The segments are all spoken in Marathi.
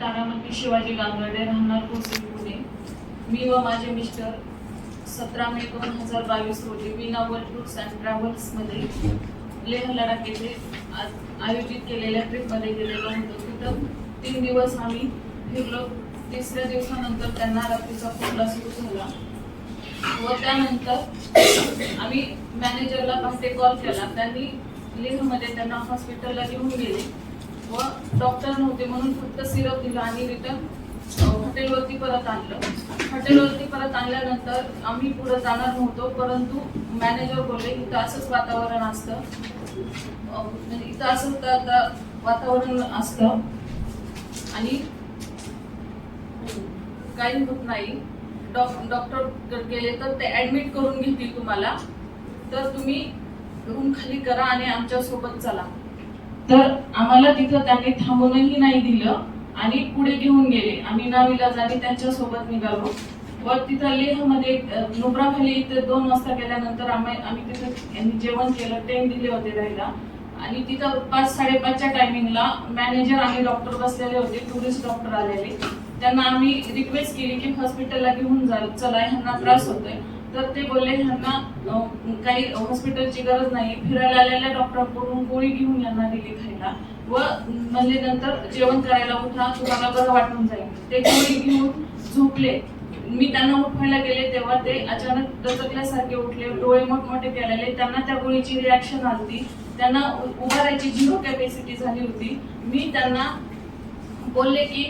तानामती शिवाजी गांगर्डे राहणार कोसिंग पुणे. मी व माझे मिस्टर सतरा मे दोन हजार बावीस रोजी विनावर टूर्स अँड ट्रॅव्हल्समध्ये लेह लडाख येथे आ- आयोजित केलेल्या ट्रिपमध्ये गेलेलो होतो. तिथं तीन दिवस आम्ही फिरलो. तिसऱ्या दिवसानंतर त्यांना रात्रीचा खोकला सुरू झाला. व त्यानंतर आम्ही मॅनेजरला पहाटे कॉल केला. त्यांनी लेहमध्ये त्यांना हॉस्पिटलला घेऊन गेले. व डॉक्टर नव्हते म्हणून फक्त सिरप दिलं आणि रिटर्न हॉटेलवरती परत आणलं. हॉटेलवरती परत आणल्यानंतर आम्ही पुढे जाणार नव्हतो परंतु मॅनेजर बोलले इथं असंच वातावरण असतं. म्हणजे इथं असं का- वातावरण असतं. आणि काही होत नाही. डॉक- डॉक्टर गेले तर ते ऍडमिट करून घेतील तुम्हाला. तर तुम्ही रूम खाली करा आणि आमच्यासोबत चला. तर आम्हाला तिथं त्यांनी थांबूनही नाही दिलं आणि पुढे घेऊन गेले. आम्ही नाविलाजाने त्यांच्या त्यांच्यासोबत निघालो. व तिथं लेहमध्ये नुब्रा खाली इथे दोन वाजता गेल्यानंतर आम्ही आम्ही तिथं जेवण केलं टेंट दिले होते राहायला. आणि तिथं पाच साडेपाचच्या टायमिंगला मॅनेजर आणि डॉक्टर बसलेले होते टुरिस्ट डॉक्टर आलेले. त्यांना आम्ही रिक्वेस्ट केली की हॉस्पिटलला घेऊन जा चला ह्यांना त्रास होतोय. तर ते बोलले ह्यांना काही हॉस्पिटलची गरज नाही. फिरायला आलेल्या डॉक्टरांकडून गोळी घेऊन यांना दिली खायला. व म्हणजे नंतर जेवण करायला उठा. तुम्हाला बरं वाटून जाईल. ते गोळी घेऊन झोपले. मी त्यांना उठवायला गेले. तेव्हा ते अचानक दचकल्यासारखे उठले. डोळे मोठमोठे केलेले. त्यांना त्या गोळीची रिॲक्शन आली त्यांना उभारायची झिरो कॅपॅसिटी झाली होती. मी त्यांना बोलले की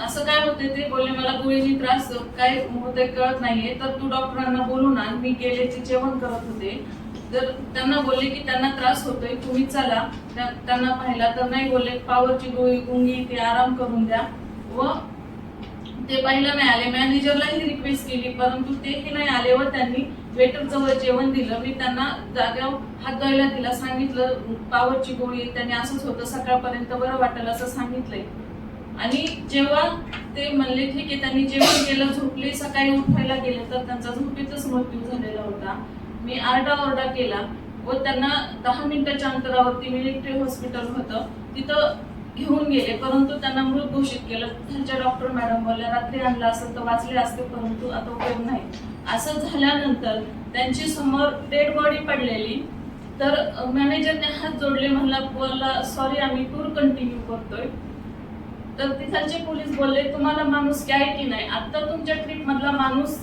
असं काय होते ते बोलले मला गोळीनी त्रास काय होते कळत नाहीये. तर तू डॉक्टरांना बोलून आण मी गेले ते जेवण करत होते. तर त्यांना बोलले की त्यांना त्रास होतोय तुम्ही चला. त्यांना पाहिला तर नाही बोलले पावरची गोळी गुंगी ते आराम करून द्या. व ते पाहिलं नाही आले. मॅनेजरलाही रिक्वेस्ट केली परंतु तेही नाही आले व त्यांनी वेटर जवळ जेवण दिलं. मी त्यांना जाग्यावर हात धुवायला दिला सांगितलं पावरची गोळी त्यांनी असंच होतं सकाळपर्यंत बरं वाटेल असं सांगितलंय. आणि जेव्हा ते म्हणले ठीक आहे त्यांनी जेवण केलं झोपले सकाळी उठवायला गेले तर त्यांचा झोपेतच मृत्यू झालेला होता. मी आरडाओरडा केला व त्यांना दहा मिनिटाच्या अंतरावरती मिलिटरी हॉस्पिटल होतं तिथं घेऊन गेले. परंतु त्यांना मृत घोषित केलं. त्यांच्या डॉक्टर मॅडम बोलल्या रात्री आणलं असेल तर वाचले असते परंतु आता उपयोग नाही. असं झाल्यानंतर त्यांची समोर डेड बॉडी पडलेली. तर मॅनेजरने हात जोडले म्हणला बोलला सॉरी आम्ही टूर कंटिन्यू करतोय. तर तिथलचे पोलीस बोलले तुम्हाला माणूस काय की नाही? आता तुमच्या ट्रिप मधला माणूस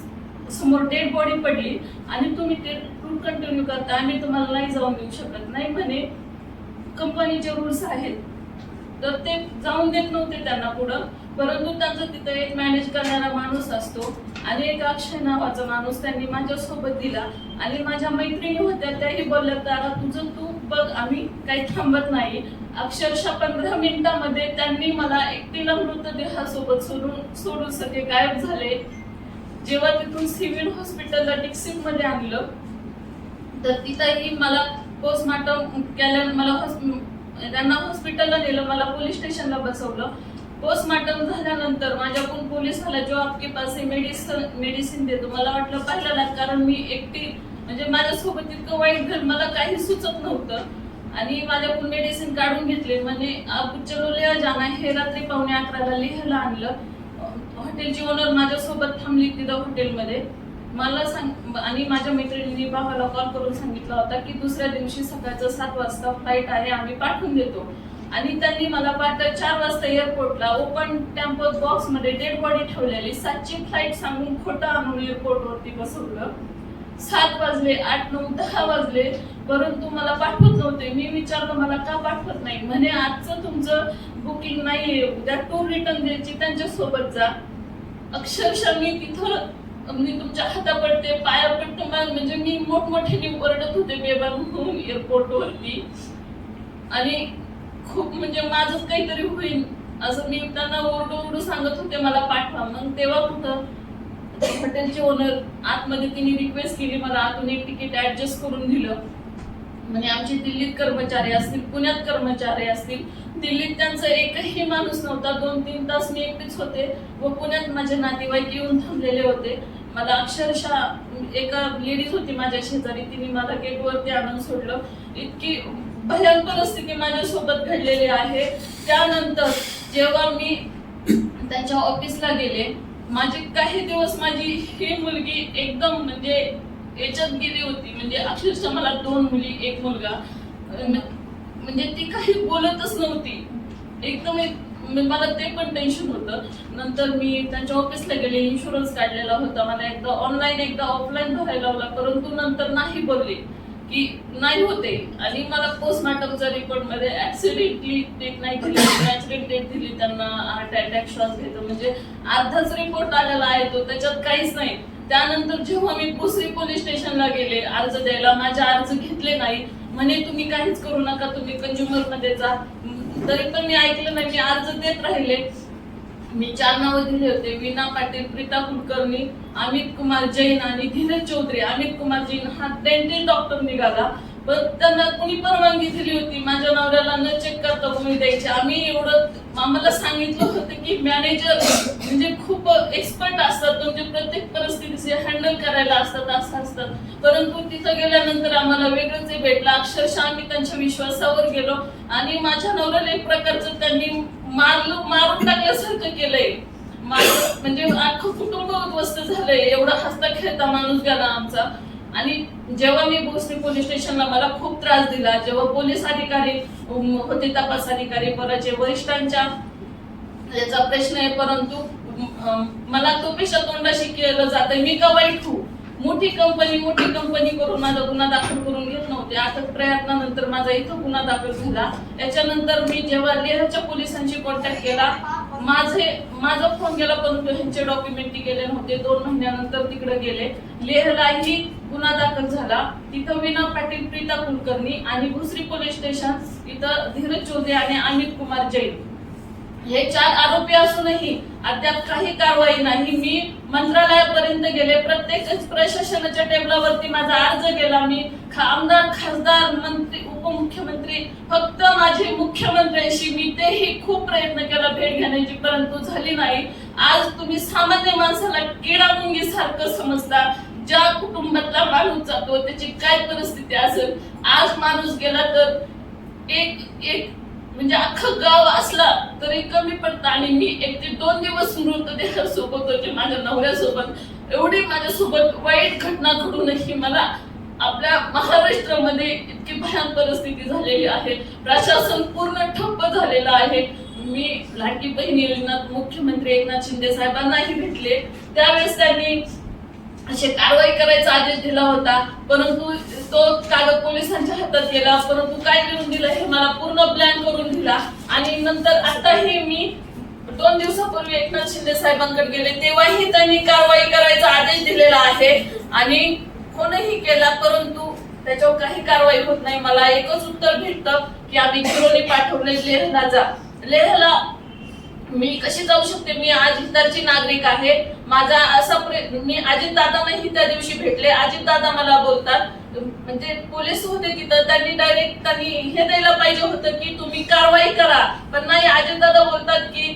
समोर डेड बॉडी पडली आणि तुम्ही ते टूर कंटिन्यू करता आम्ही तुम्हाला नाही जाऊन देऊ शकत. नाही म्हणे कंपनीचे रूल्स आहेत. तर ते जाऊन देत नव्हते त्यांना पुढं. परंतु त्यांचा तिथं एक मॅनेज करणारा माणूस असतो आणि एक अक्षय नावाचा माणूस त्यांनी माझ्या सोबत दिला. आणि माझ्या मैत्रिणी होत्या त्याही बोलल्या तारा तुझं तू बघ आम्ही काही थांबत नाही. अक्षरशः पंधरा मिनिटामध्ये त्यांनी मला एकटीला मृतदेहासोबत सोडून सोडून सगळे गायब झाले. जेव्हा तिथून सिव्हिल हॉस्पिटलला डिक्सिकमध्ये आणलं तर तिथंही मला पोस्टमार्टम केल्या मला त्यांना हॉस्पिटलला नेलं मला पोलीस स्टेशनला बसवलं. पोस्टमार्टम झाल्यानंतर माझ्याकडून पोलीस आला जो आपके पास मेडिसिन मेडिसिन देतो. मला वाटलं पाहिलं ना कारण मी एकटी म्हणजे माझ्यासोबत इतकं वाईट घर मला काही सुचत नव्हतं. आणि माझ्या माझ्याकडून मेडिसिन काढून घेतले. म्हणजे आप चलो जाना हे रात्री पावणे अकराला लिहायला आणलं. हॉटेलची ओनर माझ्यासोबत थांबली तिथं हॉटेलमध्ये. मला सांग आणि माझ्या मैत्रिणींनी बाबाला कॉल करून सांगितलं होता की दुसऱ्या दिवशी सकाळचं सात वाजता फ्लाईट आहे आम्ही पाठवून देतो. आणि त्यांनी मला पाठवलं चार वाजता एअरपोर्टला ओपन टेम्पो बॉक्समध्ये डेड बॉडी ठेवलेली. सातची फ्लाईट सांगून खोटं आणून एअरपोर्टवरती बसवलं. सात वाजले आठ नऊ दहा वाजले परंतु मला पाठवत नव्हते. मी विचारलं मला का पाठवत नाही? म्हणे आजचं तुमचं बुकिंग नाहीये. उद्या टूर रिटर्न द्यायची त्यांच्यासोबत जा. अक्षरशः मी तिथं मी तुमच्या हाता पडते पाया पडते म्हणजे मी मोठमोठ्याने ओरडत होते बेबान म्हणून एअरपोर्ट वरती. आणि खूप म्हणजे माझं काहीतरी होईल. असं मी त्यांना ओरडू ओरडू सांगत होते मला पाठवा. मग तेव्हा कुठं हॉटेलचे ओनर आतमध्ये तिने रिक्वेस्ट केली मला आतून एक तिकीट ऍडजस्ट करून दिलं. म्हणजे आमचे दिल्लीत कर्मचारी असतील पुण्यात कर्मचारी असतील दिल्लीत त्यांचा एकही माणूस नव्हता दोन तीन तास मी एकटीच होते व पुण्यात माझे नातेवाईक येऊन थांबलेले होते. मला अक्षरशः एका लेडीज होती माझ्या शेजारी तिने मला गेटवरती आणून सोडलं. इतकी भयान परिस्थिती माझ्यासोबत घडलेली आहे. त्यानंतर जेव्हा मी त्यांच्या ऑफिसला गेले माझे काही दिवस माझी ही मुलगी एकदम म्हणजे याच्यात गेली होती. म्हणजे अक्षरशः मला दोन मुली एक मुलगा. म्हणजे ती काही बोलतच नव्हती. एकदम एक म्हणजे मला ते पण टेन्शन होतं. नंतर मी त्यांच्या ऑफिसला गेले इन्शुरन्स काढलेला होता. मला एकदा ऑनलाईन एकदा ऑफलाईन भरायला लावला. परंतु नंतर नाही बोलले. की नाही होते. आणि मला पोस्टमार्टमच्या रिपोर्टमध्ये ऍक्सिडेंटली डेट नाही दिली नॅचरल डेट दिली त्यांना हार्ट अटॅक श्वास घेतो. म्हणजे अर्धाच रिपोर्ट आलेला आहे तो. त्याच्यात काहीच नाही. त्यानंतर जेव्हा मी भोसरी पोलीस स्टेशनला गेले अर्ज द्यायला माझे अर्ज घेतले नाही. म्हणे तुम्ही काहीच करू नका. तुम्ही कंझ्युमरमध्ये जा. तरी पण मी ऐकलं नाही. मी अर्ज देत राहिले. मी चार नावं दिले होते. वीणा पाटील प्रीता कुलकर्णी अमित कुमार जैन आणि धीरज चौधरी. अमित कुमार जैन हा डेंटल डॉक्टर निघाला. पण त्यांना कुणी परवानगी दिली होती? माझ्या नवऱ्याला न चेक करता कोणी द्यायचे? आम्ही एवढं आम्हाला सांगितलं होतं की मॅनेजर म्हणजे खूप एक्सपर्ट असतात. म्हणजे प्रत्येक परिस्थितीचे हँडल करायला असतात असं असतात परंतु तिथं गेल्यानंतर आम्हाला वेगळंच भेटलं. अक्षरशः आम्ही त्यांच्या विश्वासावर गेलो. आणि माझ्या नवऱ्याला एक प्रकारचं त्यांनी मारलं मारून टाकल्यासारखं केलंय. म्हणजे अख्खं कुटुंब उद्ध्वस्त झालंय. एवढा हसता खेळता माणूस गेला आमचा. आणि जेव्हा मी भोसरी पोलीस स्टेशनला मला खूप त्रास दिला. जेव्हा पोलीस अधिकारी होते तपास अधिकारी बराचे वरिष्ठांच्या याचा प्रश्न आहे परंतु मला तो पेशा तोंडाशी केलं जात. मी का वाईट होऊ? मोठी कंपनी मोठी कंपनी करून माझा गुन्हा दाखल करून घेत नव्हते. अथक प्रयत्नानंतर माझा इथं गुन्हा दाखल झाला. याच्यानंतर मी जेव्हा लेहच्या पोलिसांशी कॉन्टॅक्ट केला माझे माझा फोन गेला परंतु ह्यांचे डॉक्युमेंट गेले नव्हते. दोन महिन्यानंतर तिकडे गेले. लेहलाही गुन्हा दाखल झाला. तिथं विना पाटील प्रीता कुलकर्णी आणि भुसरी पोलीस स्टेशन इथं धीरज चौधरी आणि अमित कुमार जैन. हे चार आरोपी असूनही अद्याप काही कारवाई नाही. मी मंत्रालयापर्यंत गेले. प्रत्येक प्रशासनाच्या टेबलावरती माझा अर्ज गेला. मी खा- आमदार खासदार मंत्री उपमुख्यमंत्री फक्त माझे मुख्यमंत्र्यांशी मी तेही खूप प्रयत्न केला भेट घेण्याची परंतु झाली नाही. आज तुम्ही सामान्य माणसाला केडामुंगी सारखं समजता ज्या कुटुंबातला माणूस जातो त्याची काय परिस्थिती असेल? आज माणूस गेला तर एक एक म्हणजे अख्खं गाव असला तरी कमी पडतं आणि मी एक ते दोन दिवस मृतदेहासोबत होते माझ्या नवऱ्यासोबत. एवढी माझ्यासोबत वाईट घटना घडूनही मला आपल्या महाराष्ट्रामध्ये इतकी भयान परिस्थिती झालेली आहे. प्रशासन पूर्ण ठप्प झालेलं आहे. मी लाडकी बहीण योजनात मुख्यमंत्री एकनाथ शिंदे साहेबांनाही भेटले. त्यावेळेस त्यांनी असे कारवाई करायचा आदेश दिला होता. परंतु तो कागद पोलिसांच्या हातात गेला. परंतु काय लिहून दिलं हे मला पूर्ण प्लॅन करून दिला. आणि नंतर आताही मी दोन दिवसापूर्वी एकनाथ शिंदे साहेबांकडे गेले. तेव्हाही त्यांनी कारवाई करायचा आदेश दिलेला आहे. आणि कोणही केला परंतु त्याच्यावर काही कारवाई होत नाही. मला एकच उत्तर भेटतं की आम्ही जिरोनी पाठवले लेहला जा लेहला मी कशी जाऊ शकते? मी आज इतरची नागरिक आहे. माझा असा मी अजित दादांनाही त्या दिवशी भेटले. अजित दादा मला बोलतात म्हणजे पोलीस होते तिथं त्यांनी डायरेक्ट त्यांनी हे द्यायला पाहिजे होतं की तुम्ही कारवाई करा. पण नाही अजित दादा बोलतात की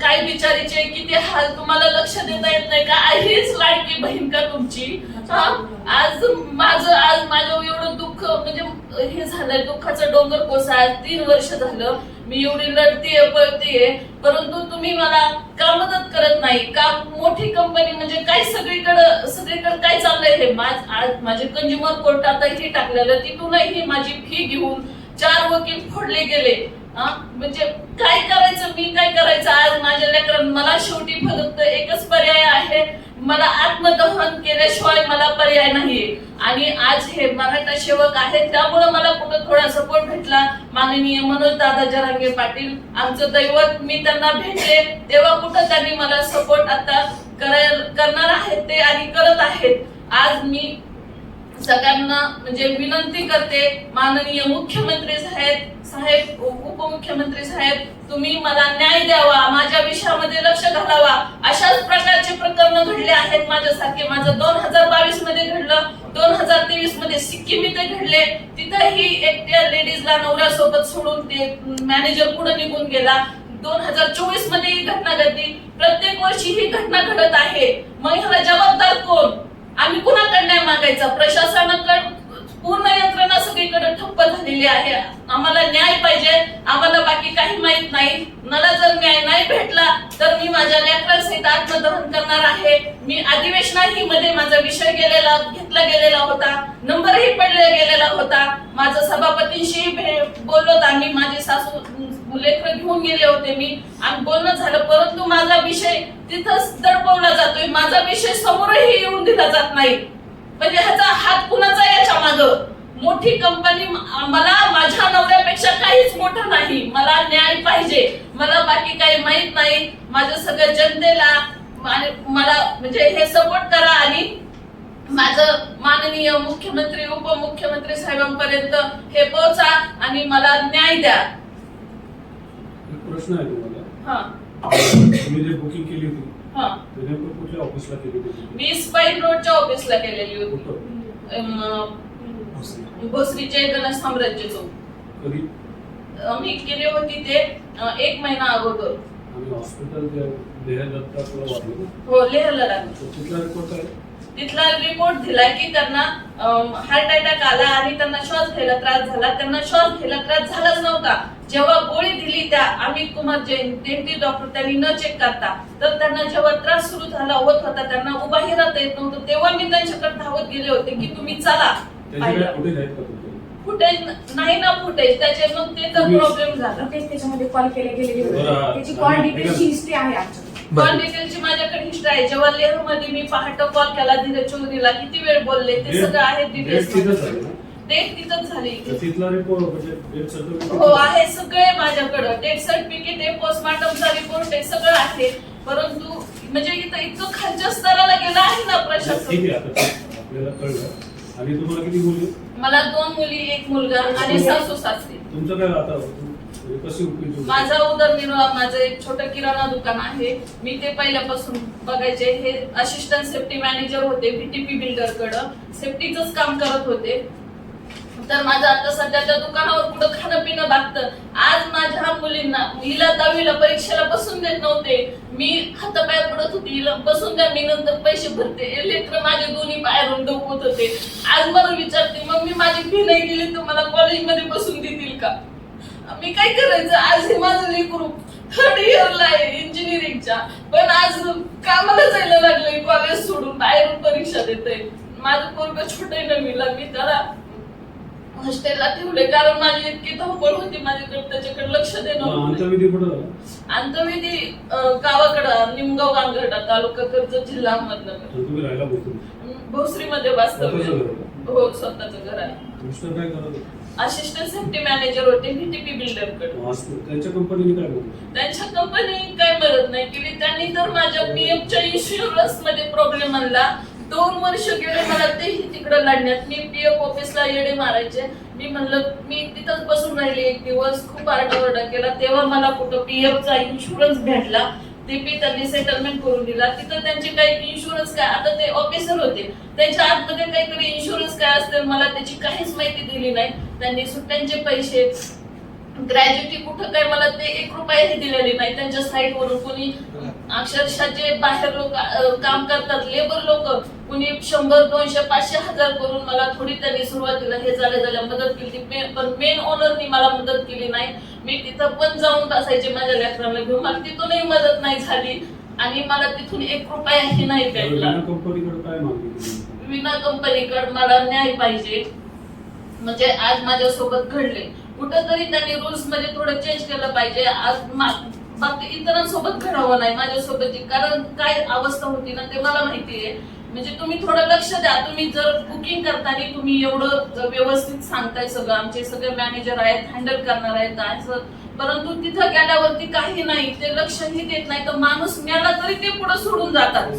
काय बिचारीचे किती हाल तुम्हाला लक्ष देता येत नाही का? आहेच लाडकी बहीण का तुमची? आज माझं आज माझं एवढं दुःख म्हणजे हे झालंय दुःखाचं डोंगर कोसा आज तीन वर्ष झालं. मी एवढी लढतीये पळतीये परंतु तुम्ही मला का मदत करत नाही? का मोठी कंपनी म्हणजे काय सगळीकडे सगळीकडे काय चाललंय हे? माझ आज माझे कंझ्युमर आता इथे टाकलेलं तिथूनही माझी फी घेऊन चार वकील फोडले गेले. हा? म्हणजे काय करायचं मी काय करायचं? आज माझ्या लेकरांना मला शेवटी फक्त एकच पर्याय आहे मला आत्मदहन केल्याशिवाय मला पर्याय नाहीये. आणि आज हे मराठा सेवक आहेत त्यामुळे मला कुठं थोडा सपोर्ट भेटला. माननीय मनोज दादा जरांगे पाटील आमचं दैवत मी त्यांना भेटले. तेव्हा कुठं त्यांनी मला सपोर्ट आता करणार आहेत ते आणि करत आहेत. आज मी सगळ्यांना म्हणजे विनंती करते माननीय मुख्यमंत्री साहेब साहेब उपमुख्यमंत्री साहेब तुम्ही मला न्याय द्यावा माझ्या विषयामध्ये लक्ष घालावा. अशाच प्रकारचे प्रकरण घडले आहेत माझ्यासारखे. माझं दोन हजार बावीसमध्ये घडलं दोन हजार तेवीसमध्ये सिक्कीम इथे घडले. तिथंही एकट्या लेडीजला नवऱ्यासोबत सोडून ते मॅनेजर पुढे निघून गेला. दोन हजार चोवीसमध्ये ही घटना घडली. प्रत्येक वर्षी ही घटना घडत आहे. मग ह्याला जबाबदार कोण? आम्ही कुणाकडे नाही मागायचा? प्रशासनाकडे पूर्ण यंत्रणा सगळीकडे ठप्प झालेली आहे. आम्हाला न्याय पाहिजे. आम्हाला बाकी काही माहीत नाही. मला जर न्याय नाही भेटला तर मी माझ्या लेकरांसहित आत्मदहन करणार आहे. मी अधिवेशनाही मध्ये माझा विषय गेलेला घेतला गेलेला होता. नंबरही पडला गेलेला होता. माझं सभापतींशी भे- बोललो आम्ही. माझे सासू लेकर घेऊन गेले होते मी. आणि बोलणं झालं परंतु माझा विषय तिथंच दडपवला जातोय. माझा विषय समोरही येऊन दिला जात नाही. म्हणजे ह्याचा हात कुणाचा आहे याच्या माग? मोठी कंपनी मला माझ्या नवऱ्यापेक्षा काहीच मोठं नाही. मला न्याय पाहिजे. मला बाकी काही माहीत नाही. माझं सगळं जनतेला आणि मला म्हणजे हे सपोर्ट करा आणि माझं माननीय मुख्यमंत्री उपमुख्यमंत्री साहेबांपर्यंत हे पोहोचा आणि मला न्याय द्या. प्रश्न आहे तुम्हाला. तुम्ही जे बुकिंग केली होती ते नेमकं कुठल्या ऑफिसला केली होती? मी स्पाईन रोडच्या ऑफिसला केलेली होती. अम, भोसरीचे गणेश साम्राज्य चौक. कधी? मी केली होती ते अ, एक महिना अगोदर. आम्ही हॉस्पिटल जे देह वाटलं ना हो लेहरला लागलो. तिथला रिपोर्ट आहे? तिथला रिपोर्ट दिला की त्यांना हार्ट अटॅक आला आणि त्यांना श्वास घ्यायला त्रास झाला. त्यांना श्वास घ्यायला त्रास झालाच नव्हता. जेव्हा गोळी दिली त्या अमित कुमार जैन डेंटी डॉक्टर त्यांनी न चेक करता तर त्यांना जेव्हा त्रास सुरू झाला होत होता त्यांना उभाही राहता येत नव्हतं. तेव्हा मी त्यांच्याकडे धावत गेले होते की तुम्ही चला. फुटेज फुटेज नाही ना फुटेज त्याचे मग ते तर प्रॉब्लेम झाला. तेच त्याच्यामध्ये कॉल केले होती त्याची कॉल डिटेलची हिस्ट्री आहे आमच्याकडे. कॉल डिटेलची माझ्याकडे हिस्ट्री आहे. जेव्हा लेहमध्ये मी पहाटे कॉल केला धीरज चौधरीला किती वेळ बोलले ते सगळं आहे डिटेल्स डेट तिथंच झाली. तर तिथला रिपोर्ट म्हणजे डेथ सर्टिफिकेट हो आहे सगळे माझ्याकडं. डेट सर्टिफिकेट आहे पोस्टमॉर्टमचा रिपोर्ट आहे सगळं आहे. परंतु म्हणजे इथं इतकं खालच्या स्तराला गेलं आहे ना ठीक प्रशासन आहे आता ते आपल्याला कळलं. आणि तुम्हाला किती मुली? मला दोन मुली एक मुलगा आणि सासू सासरी. तुमचं काय आता कशी उपयोग माझा उदरनिर्वाह माझं एक छोटं किराणा दुकान आहे. मी ते पहिल्यापासून बघायचे. हे असिस्टंट सेफ्टी मॅनेजर होते बीटीपी बिल्डर कडं. सेफ्टीच काम करत होते. तर माझं आता सध्याच्या दुकानावर कुठं खाणं पिणं लागतं आज माझ्या मुलींना हिला दहावीला परीक्षेला बसून देत नव्हते. मी हातापाय पडत होती. हिला बसून द्या मी नंतर पैसे भरते. लेकर माझे दोन्ही बाहेरून डोकवत होते आज मला विचारते मग मी माझी फी नाही दिली तर मला कॉलेजमध्ये बसून देतील का? मी काय करायचं? आज हे माझं लेकरू थर्ड इयरला आहे इंजिनिअरिंगच्या पण आज कामाला जायला लागलंय कॉलेज सोडून बाहेरून परीक्षा देतोय. माझं पोरग छोटं नवीला मी त्याला हॉस्टेलला ठेवले कारण माझी इतकी धावपळ होती माझ्याकडे त्याच्याकडे लक्ष देणं होत. नाही. अंतविधी कुठं झाला? अंतविधी अं, गावाकडं निमगाव गांगर्डा तालुका कर्जत जिल्हा अहमदनगर. आणि तुम्ही राहायला बोलतो भोसरीमध्ये वास्तव्य. स्वतःचं घर आहे हो स्वतःचं घर आहे. मिस्टर काय करत होते? असिस्टंट सेफ्टी मॅनेजर होते व्हीटीपी बिल्डरकडे आज त्यांच्या कंपनीने काय बोलतो त्यांच्या कंपनी काय मदत नाही केली त्यांनी तर माझ्या पीएफच्या इन्शुरन्समध्ये प्रॉब्लेम आणला. दोन वर्ष गेले मला तेही तिकडे लढण्यात. मी पीएफ ऑफिसला येणे मारायचे. मी म्हणलं मी तिथंच बसून राहिले. एक दिवस खूप आरडाओरडा केला. तेव्हा मला कुठं पीएफचा इन्शुरन्स भेटला. ते मी त्यांनी सेटलमेंट करून दिला. तिथं त्यांचे काही इन्शुरन्स काय? आता ते ऑफिसर होते. त्यांच्या आतमध्ये काहीतरी इन्शुरन्स काय असते मला त्याची काहीच माहिती दिली नाही. त्यांनी सुट्ट्यांचे पैसे ग्रॅज्युटी कुठं काय मला ते एक रुपयाही दिलेले नाही. त्यांच्या साईटवरून कोणी अक्षरशः जे बाहेर लोक काम करतात लेबर लोक कुणी शंभर दोनशे पाचशे हजार करून मला थोडी त्यांनी सुरुवातीला हे झाल्या झाल्या मदत केली. पण मेन ओनरनी मला मदत केली नाही. मी तिथं पण जाऊन बसायचे माझ्या लेकरांना घेऊन. मला तिथूनही मदत नाही झाली. आणि मला तिथून एक रुपयाही नाही भेटला? विमा कंपनीकडे मला न्याय पाहिजे. म्हणजे आज माझ्या सोबत घडले. कुठंतरी त्यांनी रुल्समध्ये थोडं चेंज केलं पाहिजे. आज बाकी इतरांसोबत घडावं नाही माझ्यासोबत कारण काय अवस्था होती ना ते मला माहिती आहे म्हणजे तुम्ही थोडं लक्ष द्या. तुम्ही जर बुकिंग करताना तुम्ही एवढं जर व्यवस्थित सांगताय सगळं आमचे सगळे मॅनेजर आहेत हँडल करणार आहेत असं. परंतु तिथं गेल्यावरती काही नाही ते लक्षही देत नाही. तर माणूस मेला तरी ते पुढे सोडून जातात.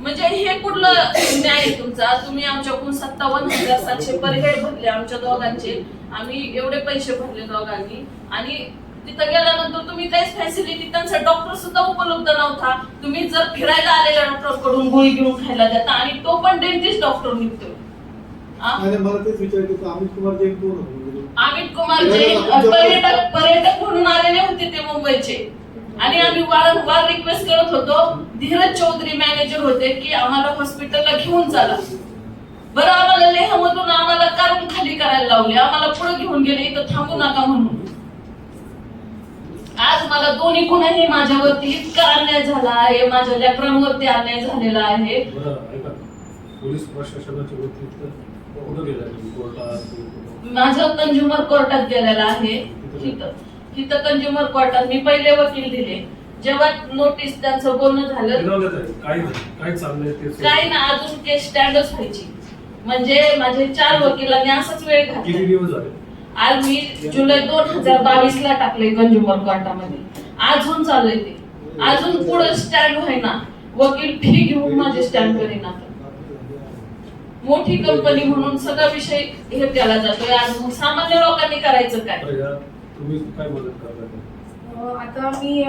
म्हणजे हे कुठलं न्याय आहे तुमचा? तुम्ही आमच्याकडून सत्तावन्न हजार सातशे परहेड भरले आमच्या दोघांचे. आम्ही एवढे पैसे भरले दोघांनी. आणि तिथं गेल्यानंतर तुम्ही काहीच फॅसिलिटी त्यांचा डॉक्टर सुद्धा उपलब्ध नव्हता. तुम्ही जर फिरायला आलेल्या डॉक्टरकडून गोळी घेऊन खायला देता आणि तो पण डेंटिस्ट डॉक्टर निघतोय. आ? आणि मला तेच विचारायचं होतं अमित कुमार जैन कोण होते म्हणजे? अमित कुमार जैन पर्यटक पर्यटक म्हणून आलेले होते ते मुंबईचे. आणि आम्ही वारंवार रिक्वेस्ट करत होतो धीरज चौधरी मॅनेजर होते की आम्हाला हॉस्पिटलला घेऊन चला. बरं आम्हाला लेहमधून आम्हाला कारण खाली करायला लावले आम्हाला पुढे घेऊन गेले इथं थांबू नका म्हणून. आज मला दोन्ही गुन्ह्याही माझ्यावरती इतका अन्याय झाला आहे माझ्या लेकरांवरती अन्याय झालेला आहे. बरं ऐका पोलीस प्रशासनाच्या वतीत कुठं गेला तुम्ही? कोर्टात कुठं? माझं कंझ्युमर कोर्टात गेलेला आहे. तिथं? तिथं. कंझ्युमर कोर्टात मी पहिले वकील दिले. जेव्हा नोटीस त्यांचं बोलणं झालं आहे. काय नाही काय चाललंय ते सांगा. काय ना अजून केस स्टँडच व्हायची. म्हणजे माझे चार वकिलांनी असंच वेळ किती घातला दिवस झाले? आज मी जुलै दोन हजार बावीस ला टाकले कंझ्युमर कोर्टामध्ये अजून चाललंय ते. अजून पुढे स्टँड होईना वकील फी घेऊन माझे स्टँड करीना. मोठी कंपनी म्हणून सगळा विषय हे केला जातोय. आज मग सामान्य लोकांनी करायचं काय? तुम्ही काय मदत करताय अं, आता मी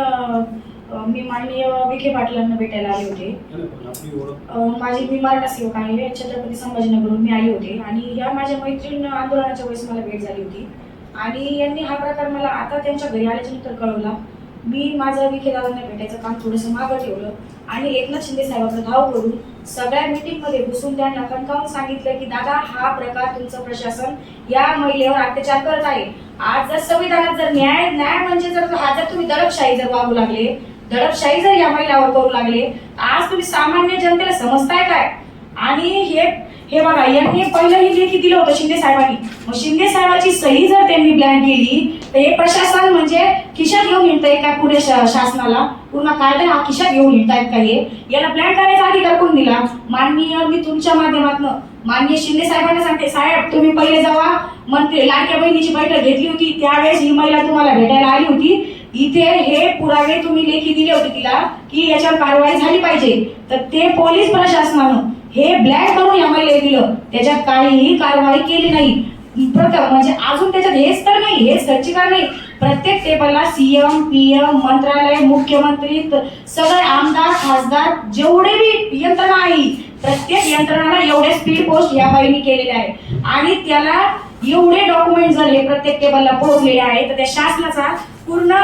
मी माननीय विखे पाटलांना भेटायला आले होते. माझी मी मराठा सेवक आहे छत्रपती संभाजीनगरहून मी आले होते आणि या माझ्या मैत्रीण आंदोलनाच्या वेळेस मला भेट झाली होती. आणि यांनी हा प्रकार मला आता त्यांच्या घरी आल्याच्यानंतर कळवला. मी माझं विखे दादांना भेटायचं काम थोडंसं मागं ठेवलं आणि एकनाथ शिंदे साहेबांचा धाव करून सगळ्या मीटिंगमध्ये घुसून त्यांना कणकावून सांगितलं की दादा हा प्रकार तुमचं प्रशासन या महिलेवर अत्याचार करत आहे. आज जर संविधानात जर न्याय न्याय म्हणजे जर हा जर तुम्ही दडपशाही जर वागू लागले दडपशाही जर या महिलावर करू लागले आज तुम्ही सामान्य जनतेला समजताय काय? आणि हे हे बघा यांनी पहिलं ही लेखी दिलं होतं शिंदे साहेबांनी. मग शिंदे साहेबांची सही जर त्यांनी प्लॅन केली तर हे प्रशासन म्हणजे खिशात घेऊन येतंय का पुढे शा- शासनाला? पूर्ण कायदा हा खिशात घेऊन येतायत का हे? याला प्लॅन करायचा अधिकार कोण दिला? माननीय मी तुमच्या माध्यमातून माननीय शिंदे साहेबांना सांगते साहेब तुम्ही पहिले जावा मंत्री लाडक्या बहिणीची बैठक घेतली होती त्यावेळेस ही महिला तुम्हाला भेटायला आली होती. इथे हे पुरावे तुम्ही लेखी दिले होते तिला की याच्यावर कारवाई झाली पाहिजे. तर ते पोलीस प्रशासनानं हे ब्लॅक करून एमएलए दिलं. त्याच्यात काहीही कारवाई केली नाही. प्रथम म्हणजे अजून त्याच्यात हेच तर नाही हेच खर्चिकार नाही. प्रत्येक टेबलला सीएम पीएम मंत्रालय मुख्यमंत्री सगळे आमदार खासदार जेवढे बी यंत्रणा आहे प्रत्येक यंत्रणाला एवढे स्पीड पोस्ट या बाईंनी केलेले आहे आणि त्याला एवढे डॉक्युमेंट जर हे प्रत्येक टेबलला पोहोचलेले आहे तर त्या शासनाचा पूर्ण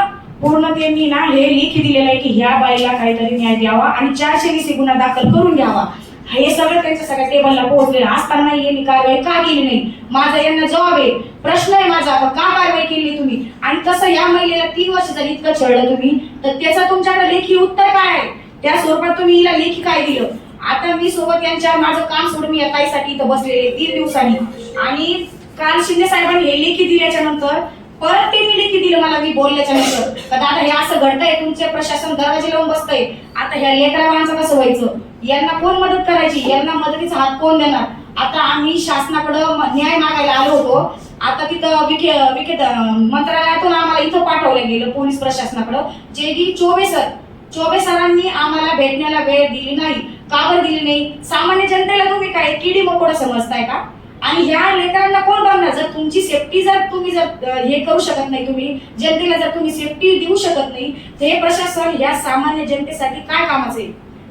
पूर्ण त्यांनी ना हे लिखी दिलेलं आहे की ह्या बाईला काहीतरी न्याय द्यावा आणि चारशे वीस गुन्हा दाखल करून घ्यावा. हे सगळं त्यांच्या सगळ्या टेबलला पोहोचलेलं असताना यांनी कारवाई का केली नाही? माझा यांना जबाब आहे. प्रश्न आहे माझा का कारवाई केली तुम्ही? आणि तसं या महिलेला तीन वर्ष जर इतकं छळलं तुम्ही तर त्याचा तुमच्याकडे लेखी उत्तर काय आहे? त्या स्वरूपात तुम्ही हिला लेखी काय दिलं? आता मी सोबत यांच्या माझं काम सोडून मी या ताईसाठी इथं बसलेले तीन दिवसांनी. आणि काल शिंदे साहेबांनी हे लेखी दिल्याच्या नंतर परत ते लिखी दिलं मला मी बोलल्याच्या नंतर. का दादा हे असं घडतंय तुमचे प्रशासन दराजे लावून बसतंय. आता ह्या लेकरा माणसं कसं व्हायचं? यांना कोण मदत करायची? यांना मदतीचा हात कोण देणार? आता आम्ही शासनाकडं न्याय मागायला आलो होतो. आता तिथं विखे विखे मंत्रालयातून आम्हाला इथं पाठवलं गेलं पोलीस प्रशासनाकडं. जे की चोबे सर चोबे सरांनी आम्हाला भेटण्याला वेळ दिली नाही का बरं दिली नाही? सामान्य जनतेला तुम्ही काय किडी मकोड समजताय का? आणि ह्या लेकरांना कोण बघणार जर तुमची सेफ्टी जर तुम्ही जर हे करू शकत नाही तुम्ही जनतेला जर तुम्ही सेफ्टी देऊ शकत नाही तर हे प्रशासन या सामान्य जनतेसाठी काय कामाचं आहे?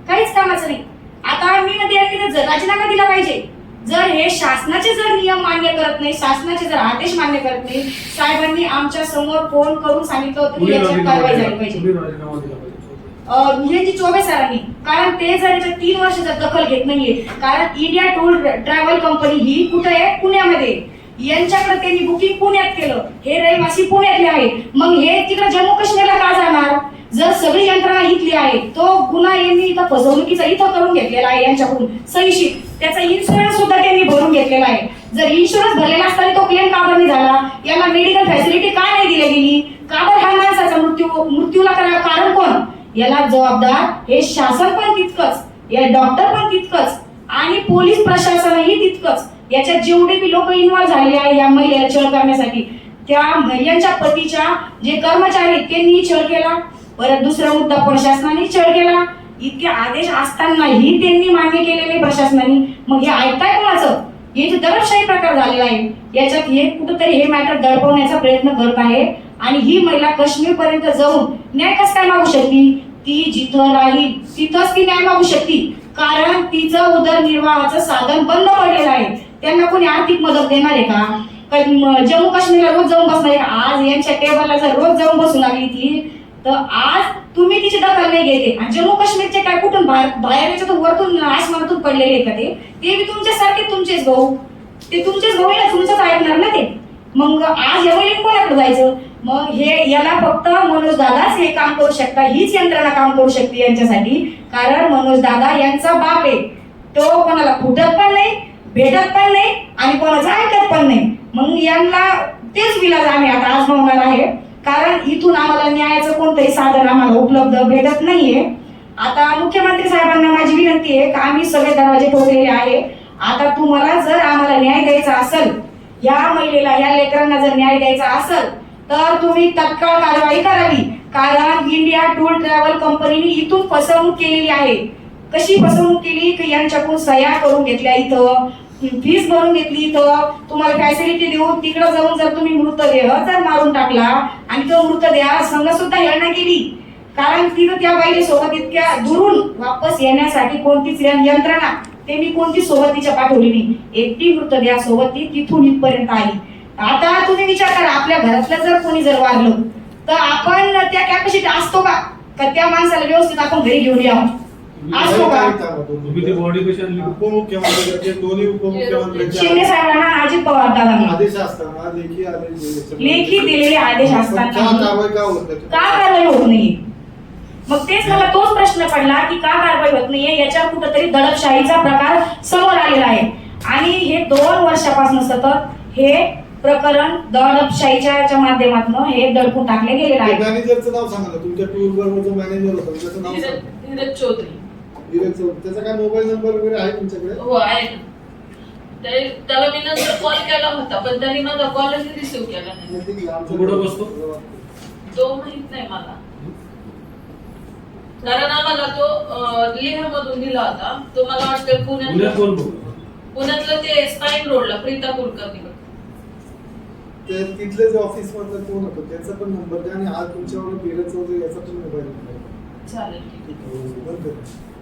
काहीच कामाचं नाही. आता मी म्हणते राजीनामा दिला पाहिजे जर हे शासनाचे जर नियम मान्य करत नाही शासनाचे जर आदेश मान्य करत नाही साहेबांनी आमच्यासमोर फोन करून सांगितलं होतं की याच्यावर कारवाई झाली पाहिजे. कुणी ती चोवीस सरांनी कारण ते जर याच्या तीन वर्ष दखल घेत नाहीये कारण इंडिया टूर ट्रॅव्हल कंपनी ही कुठे आहे? पुण्यामध्ये. यांच्याकडे त्यांनी बुकिंग पुण्यात केलं. हे रहिवासी पुण्यातले आहेत. मग हे तिकडे जम्मू काश्मीरला का जाणार? जर सगळी यंत्रणा इथली आहे तो गुन्हा यांनी इथं फसवणुकीचा इथं करून घेतलेला आहे यांच्याकडून. सहीशी. त्याचा इन्शुरन्स सुद्धा त्यांनी भरून घेतलेला आहे. जर इन्शुरन्स भरलेला असताना तो क्लेम का बरं झाला? याला मेडिकल फॅसिलिटी का नाही दिली गेली? का बरं ह्या माणसाचा मृत्यू मृत्यूला करा- कारण कोण? याला जबाबदार हे शासन पण तितकंच या डॉक्टर पण तितकंच आणि पोलीस प्रशासनही तितकंच. याच्यात जेवढे बी लोक इन्व्हॉल्व्ह झालेले आहे या महिलेला छळ करण्यासाठी त्या महिलांच्या पतीच्या जे कर्मचारी आहेत, त्यांनी छळ केला. परत दुसरा मुद्दा प्रशासनाने छळ केला. इतके आदेश असतानाही त्यांनी मान्य केले नाही प्रशासनाने. मग हे ऐकताय कोणाचं? हे जे दरपशाही प्रकार झालेला आहे याच्यात हे कुठंतरी हे मॅटर दडपवण्याचा प्रयत्न करत आहे. आणि ही महिला काश्मीर पर्यंत जाऊन न्याय कसं काय मागू शकते ती जिथं राहील तिथंच ती नाही मागू शकते. कारण तिचं उदरनिर्वाहाचं साधन बंद पडलेलं आहे. त्यांना कोणी आर्थिक मदत देणार आहे का? जम्मू काश्मीरला रोज जाऊन बसणार आज यांच्या टेबलला जर रोज जाऊन बसू लागली ती तर आज तुम्ही तिची दखल नाही घेते. आणि जम्मू काश्मीरचे काय कुठून बाहेर बाहेर याच्यातून वरतून आसमानातून पडलेले का ते? बी तुमच्यासारखे तुमचेच भाऊ. ते तुमचेच भाऊ आहे ना तुमचंच ऐकणार ना ते? मग आज एवढे कोणाकडे जायचं. मग हे याला फक्त मनोज दादाच हे काम करू शकता हीच यंत्रणा काम करू शकते यांच्यासाठी. कारण मनोज दादा यांचा बाप आहे. तो कोणाला फुटत पण नाही भेटत पण नाही आणि कोणाचं ऐकत पण नाही. मग यांना तेच विलाज आम्ही आता आजमावणार आहे. कारण इथून आम्हाला न्यायाचं कोणतंही साधन आम्हाला उपलब्ध भेटत नाहीये. आता मुख्यमंत्री साहेबांना माझी विनंती आहे का आम्ही सगळे दरवाजे ठोकलेले आहे. आता तुम्हाला जर आम्हाला न्याय द्यायचा असेल या महिलेला या लेकरांना जर न्याय द्यायचा असेल तर तुम्ही तत्काळ कारवाई करावी. कारण इंडिया टूर ट्रॅव्हल कंपनीने इथून फसवणूक केलेली आहे. कशी फसवणूक केली? की यांच्याकडून सह्या करून घेतल्या इथं फीस भरून घेतली इथं. तुम्हाला फॅसिलिटी देऊन तिकडे जाऊन जर तुम्ही मृतदेह जर मारून टाकला आणि तो मृतदेह संघ सुद्धा हेळणा केली कारण तिथं त्या बाईने सोबत इतक्या दुरून वापस येण्यासाठी कोणतीच यंत्रणा ते मी कोणती सोबत तिच्या पाठवली नाही एकटी मृतदेह सोबत ती तिथून इथपर्यंत आली. आता तुम्ही विचार करा आपल्या घरातलं जर कोणी जर वारलं तर आपण त्या कॅपॅसिटी असतो का? का त्या माणसाला व्यवस्थित आपण घरी घेऊन यावं? असतो का? शिंदे साहेबांना अजित पवार दादांना. आदेश असताना लेखी आदेश लेखी दिलेले आदेश का कारवाई का होत नाही? का कारवाई होत नाहीये मग तेच मला तोच प्रश्न पडला की का कारवाई होत नाहीये? याच्यावर कुठंतरी दडपशाहीचा प्रकार समोर आलेला आहे. आणि हे दोन वर्षापासून सतत हे प्रकरण दडपशाहीच्या याच्या माध्यमातून हे दडपून टाकले गेलेलं आहे. मॅनेजरचं नाव सांगा ना. तुमच्या टूर बरोबर जो मॅनेजर होता त्याचं नाव सांगा. धीरज चौधरी. धीरज चौधरी. त्याचा काय मोबाईल नंबर वगैरे आहे तुमच्याकडे? हो आहे ना. त्याला मी नंतर कॉल केला होता पण त्यांनी माझा कॉलच रिसिव्ह केला नाही? आमच्याकडे- तो माहीत नाही मला. कारण आम्हाला तो लेहमधून दिला होता. तो मला वाटतं पुण्यात पुण्यातलं ते स्पाईन रोडला प्रीता कुलकर्णी. ते तिथले जे ऑफिस मधलं कोण होतं त्याचा पण नंबर द्या आणि हा तुमच्यावर धीरज चौधरी याचा पण मोबाईल नंबर चालेल. ठीक आहे बंद करा.